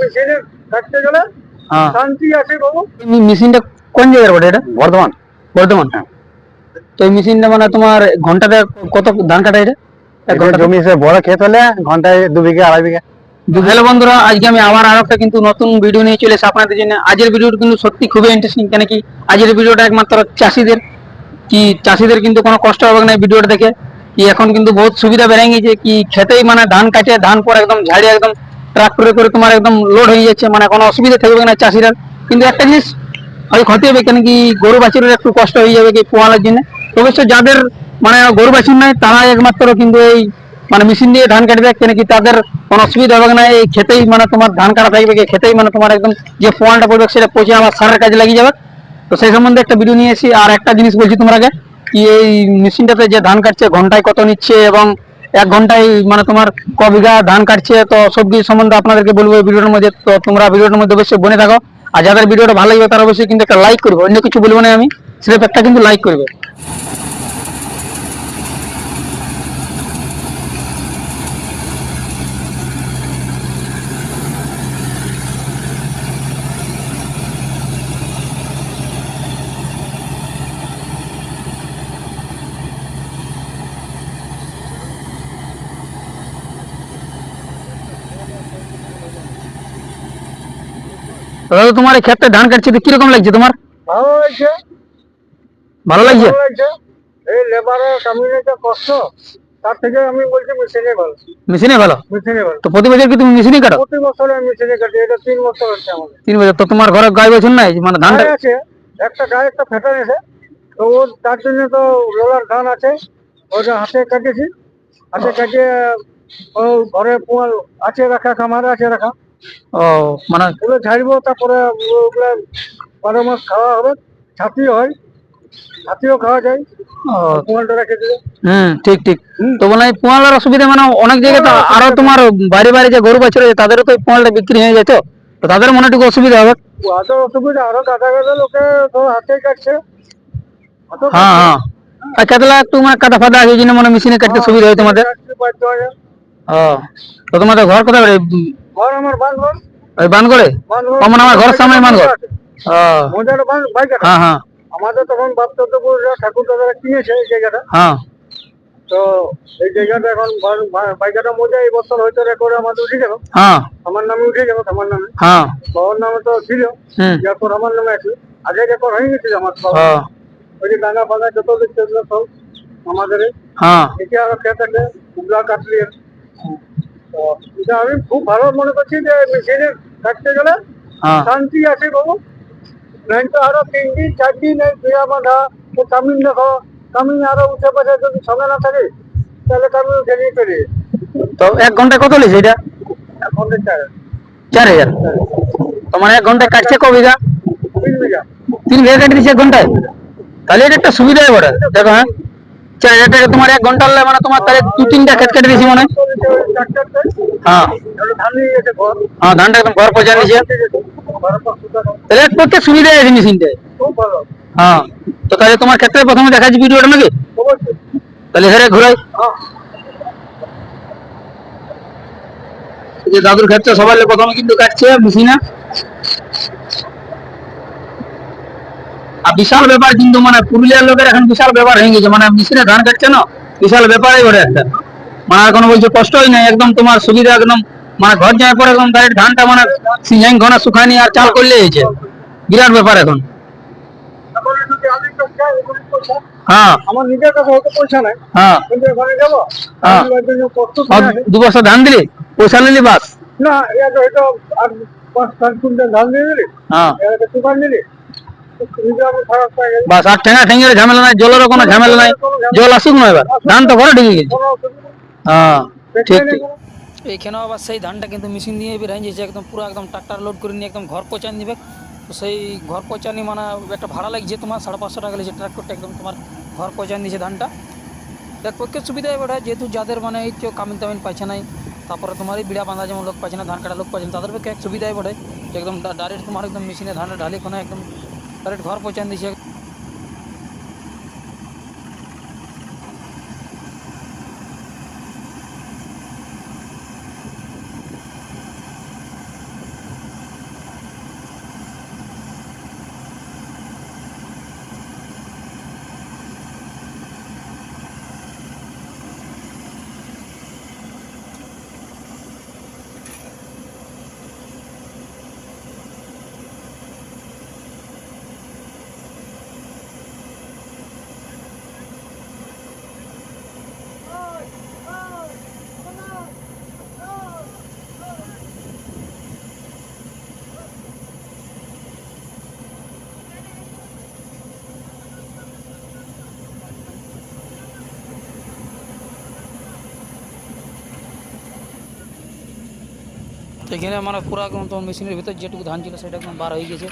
মেশিনে কাটতে গেলে হ্যাঁ। শান্তি আছে বাবু। মেশিনটা কোন জায়গার বটে এটা? বর্ধমান। বর্ধমান? তো এই মেশিনটা মানে তোমার ঘন্টাতে কত ধান কাটা এটা? জমি সে বড় ক্ষেত হলে ঘন্টায় দু বিঘা আড়াই বিঘা। হ্যালো বন্ধুরা আজকে আমি আবার আরও একটা কিন্তু নতুন ভিডিও নিয়ে চলে এসে আপনাদের জন্য। আজকের ভিডিওটা কিন্তু সত্যি খুবই ইন্টারেস্টিং কেন কি আজকের ভিডিওটা একমাত্র চাষিদের। কি চাষিদের কিন্তু কোনো কষ্ট হবে না ভিডিওটা দেখে। কি এখন কিন্তু বহুত সুবিধা বেড়ে গেছে কি খেতেই মানে ধান কাটে ধান পর একদম ঝাড়িয়ে একদম ট্রাক্টরে করে তোমার একদম লোড হয়ে যাচ্ছে মানে কোনো অসুবিধা থাকবে না চাষিরা কিন্তু একটা জিনিস, হয় ক্ষতি হবে কেন কি, গরু বাছুরের একটু কষ্ট হয়ে যাবে কি পোয়ালার জন্য? অবশ্য যাদের মানে গরু বাছুর নাই তারা একমাত্র কিন্তু এই মানে মেশিন দিয়ে ধান কাটবে, কেন কি তাদের কোনো অসুবিধা হবে না, এই খেতেই মানে তোমার ধান কাটা থাকবে কি খেতেই মানে তোমার একদম যে পোয়ালটা পড়বে, সেটা পচে আমার সারের কাজে লাগিয়ে যাবে। তো সেই সম্বন্ধে একটা ভিডিও নিয়ে এসি আর একটা জিনিস বলছি তোমার আগে, কি এই মেশিনটাতে যে ধান কাটছে, ঘন্টায় কত নিচ্ছে, এবং এক ঘন্টায় মানে তোমার ক বিঘা ধান কাটছে, তো সবজি সম্বন্ধে আপনাদেরকে বলব ভিডিওর মধ্যে। তো তোমরা ভিডিওর মধ্যে অবশ্যই বনে থাকো। আর যাদের ভিডিওটা ভালো লাগবে, তারা অবশ্যই কিন্তু একটা লাইক করবে। অন্য কিছু বলব না আমি, সির্ফ একটা কিন্তু লাইক করবে। দাদা তোমার এই ক্ষেত্রে ধান কাটছে তো কীরকম লাগছে তোমার? ভালো লাগছে। ভালো লাগছে? এই লেবারের কামিনেটা কষ্ট তার থেকে আমি বলছি মেশিনে ভালো। মেশিনে ভালো? মেশিনে ভালো। তো প্রতি বছর কি তুমি মেশিনে কাটো? প্রতি বছর আমি মেশিনে কাটি এটা তিন বছর হচ্ছে আমাদের। তিন বছর। তো তোমার ঘরে গাই বছর নাই? মানে ধানটা আছে একটা গায়ে একটা ফেটার আছে। তো ওর তার জন্য তো রোলার ধান আছে ওটা হাতে কাটেছি হাতে কাটিয়ে ও ঘরে পোয়াল আছে রাখা খামারে আছে রাখা। ও মানে ওগুলো ঝাড়বো তারপরে ওগুলো বারো মাস খাওয়া হবে ছাতি হয় ছাতিও খাওয়া যায়। ও, পোয়ালটা রেখে দিলে হুম ঠিক ঠিক। তো বলে পোয়ালার অসুবিধা মানে অনেক জায়গায় তো আরও তোমার বাড়ি বাড়ি যে গরু বাছুর আছে তাদেরও তো পোয়ালটা বিক্রি হয়ে তো? তাদের মনে একটু অসুবিধা হবে। অসুবিধা আরও লোকে হাতে কাটছে। হ্যাঁ হ্যাঁ। আর কাতলা একটু মানে কাদা ফাদা আছে জন্য মনে মেশিনে কাটতে সুবিধা হয় তোমাদের। বাধ্য হয়ে। যায়। ও। তো তোমাদের ঘর কোথায়? ঘর আমার বানঘর ওই বানগড়ে? বানঘর মানে আমার ঘরের সামনে বানঘর ও। মজার বান বাইক হ্যাঁ হ্যাঁ। আমাদের তখন বাপ চন্দ্রপুররা ঠাকুর দাদারা কিনেছে এই জায়গাটা। হ্যাঁ। তো এই জায়গাটা এখন বাইকাটা মজা এই বছর হয়তো রেকর্ডে আমাদের উঠে গেল। হ্যাঁ। আমার নামে উঠে গেল আমার নামে। হ্যাঁ। বাবার নামে তো ছিল। হুম। আমার নামে আছে। আগে রেকর্ড হয়ে গেছিল আমার। ও ওই যে ডাঙ্গা ফাঙ্গা যত দেখতে সব আমাদের হ্যাঁ। আরও খেয়ে থাকে উগলা কাটলি তো এটা আমি খুব ভালো মনে করছি যে মেশিনে কাটতে গেলে হ্যাঁ। শান্তি আছে বাবু। নাই তো আরও তিন দিন চার দিন এই বিয়া বাঁধা ও কামিন দেখো কামিন আরও উঠে পাশে যদি সঙ্গে না থাকে তাহলে কামিন উঠে নিয়ে পেরে। তো এক ঘন্টায় কত লিছে এটা? এখন চার। চার হাজার? তো মানে এক ঘন্টায় কাটছে ক বিঘা? তিন বিঘা। তিন বিঘা কেটে দিচ্ছে এক ঘন্টায়? তাহলে এটা একটা সুবিধাই বটে। দেখো হ্যাঁ। তোমার এক ঘণ্টা হলে মানে তোমার তাহলে দু তিনটা কেটে দিয়েছি মনে হয়। হ্যাঁ। ধানটা একদম ঘর পৌঁছা নিয়েছে তাহলে ভালো হ্যাঁ। তো তাহলে তোমার ক্ষেত্রে প্রথমে দেখাচ্ছি ভিডিওটা নাকি? তাহলে হেরে ঘুরাই। দাদুর ক্ষেত্রে সবাই প্রথমে কিন্তু কাটছে, মেশিনে। আর বিশাল ব্যাপার কিন্তু মানে পুরুলিয়ার লোকের এখন বিশাল ব্যাপার হয়ে গেছে। মানে মেশিনে ধান কাটছে না? বিশাল ব্যাপারই ওটা একটা। মানে আর কোনো বলছে কষ্টই নাই একদম তোমার সুবিধা একদম। মানে ঘর যাওয়ার পর একদম ডাইরেক্ট ধানটা মানে সিজাইন ঘনা শুকানি আর চাল করলে হয়েছে বিরাট ব্যাপার এখন। এখন হ্যাঁ। হ্যাঁ হ্যাঁ। দু বছর ধান দিলি? পয়সা নিলি বাস? না ধান দিয়ে দিলি বাস, আর ঠেঙা ঠেঙের ঝামেলা নাই, জলেরও কোনো ঝামেলা নাই। জল আসুক না এবার, ধান তো ঘরে গেছে। হ্যাঁ ঠিক ঠিক। এইখানেও আবার সেই ধানটা কিন্তু মেশিন দিয়ে একদম পুরো একদম ট্রাক্টর লোড করে নিয়ে একদম ঘর দিবে। তো সেই ঘর মানে একটা ভাড়া লাগছে তোমার, সাড়ে পাঁচশো টাকা লেগেছে ট্রাক্টরটা একদম তোমার ঘর পৌঁছান দিয়েছে ধানটা। দেখ পক্ষে সুবিধা এবার যেহেতু যাদের মানে এই কেউ কামিন তামিন পাচ্ছে নাই, তারপরে তোমার এই বিড়া বাঁধা যেমন লোক পাচ্ছে না, ধান কাটা লোক পাচ্ছে না, তাদের পক্ষে এক সুবিধাই যে একদম ডাইরেক্ট তোমার একদম মেশিনে ধানটা ঢালি, কোনো একদম ডাইরেক্ট ঘর পৌঁছান দিয়েছে। এখানে মানে পুরো একদম তোমার মেশিনের ভিতর যেটুকু ধান ছিল সেটা একদম বার হয়ে গেছে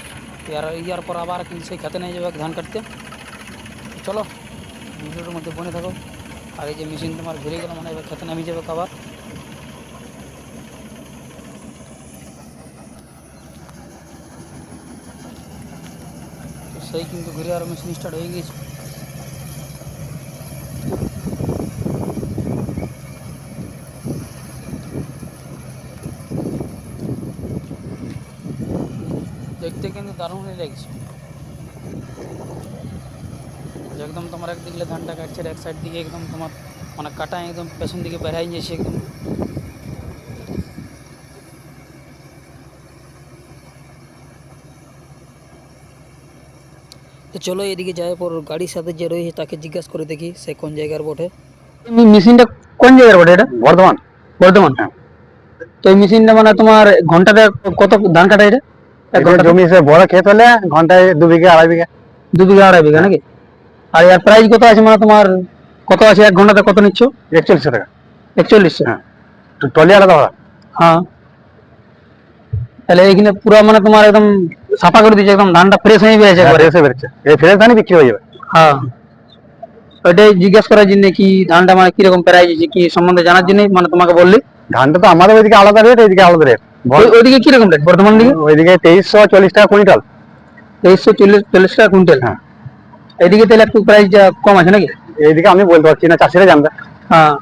আর ইয়ার পর আবার কিন্তু সেই খেতে নিয়ে যাবে ধান কাটতে তো চলো ভিডিওটার মধ্যে বনে থাকো আগে যে মেশিন তোমার ঘুরে গেলো মানে এবার খেতে নামিয়ে যাবে আবার তো সেই কিন্তু ঘুরে আরও মেশিন স্টার্ট হয়ে গেছে দেখতে কিন্তু দারুণই লাগছে একদম তোমার একদিকে ধানটা কাটছে এক সাইড দিকে একদম তোমার মানে কাটা একদম পেছন দিকে বেড়াই যাচ্ছে একদম। তো চলো এদিকে যাওয়ার পর গাড়ির সাথে যে রয়েছে তাকে জিজ্ঞাসা করে দেখি সে কোন জায়গার বটে। মেশিনটা কোন জায়গার বটে এটা? বর্ধমান। বর্ধমান? তো এই মেশিনটা মানে তোমার ঘন্টাতে কত ধান কাটা এটা? জমি সে বড় ক্ষেত হলে ঘন্টায় দু বিঘা আড়াই বিঘা। দু বিঘা আড়াই বিঘা নাকি? আর এর প্রাইস কত আছে মানে তোমার কত আছে এক ঘন্টাতে কত নিচ্ছ? একচল্লিশশো টাকা। একচল্লিশশো? হ্যাঁ। টলি আলাদা ভাড়া হ্যাঁ। তাহলে এখানে পুরো মানে তোমার একদম সাফা করে দিয়েছে একদম ধানটা ফ্রেশ হয়ে গেছে এসে বেরোচ্ছে এই ফ্রেশ ধানই বিক্রি হয়ে যাবে। হ্যাঁ। ওইটাই জিজ্ঞেস করার জন্য কি ধানটা মানে কীরকম প্রাইস কি সম্বন্ধে জানার জন্য মানে তোমাকে বললি। ধানটা তো আমাদের ওইদিকে আলাদা রেট এইদিকে আলাদা রেট ওইদিকে কীরকম রেট? বর্ধমান দিকে? ওইদিকে তেইশশো চল্লিশ টাকা কুইন্টাল। তেইশশো চল্লিশ চল্লিশ টাকা কুইন্টাল? হ্যাঁ। এদিকে তাহলে একটু প্রাইস কম আছে নাকি? এইদিকে আমি বলতে পারছি না চাষিরা জানবে। হ্যাঁ।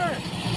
over.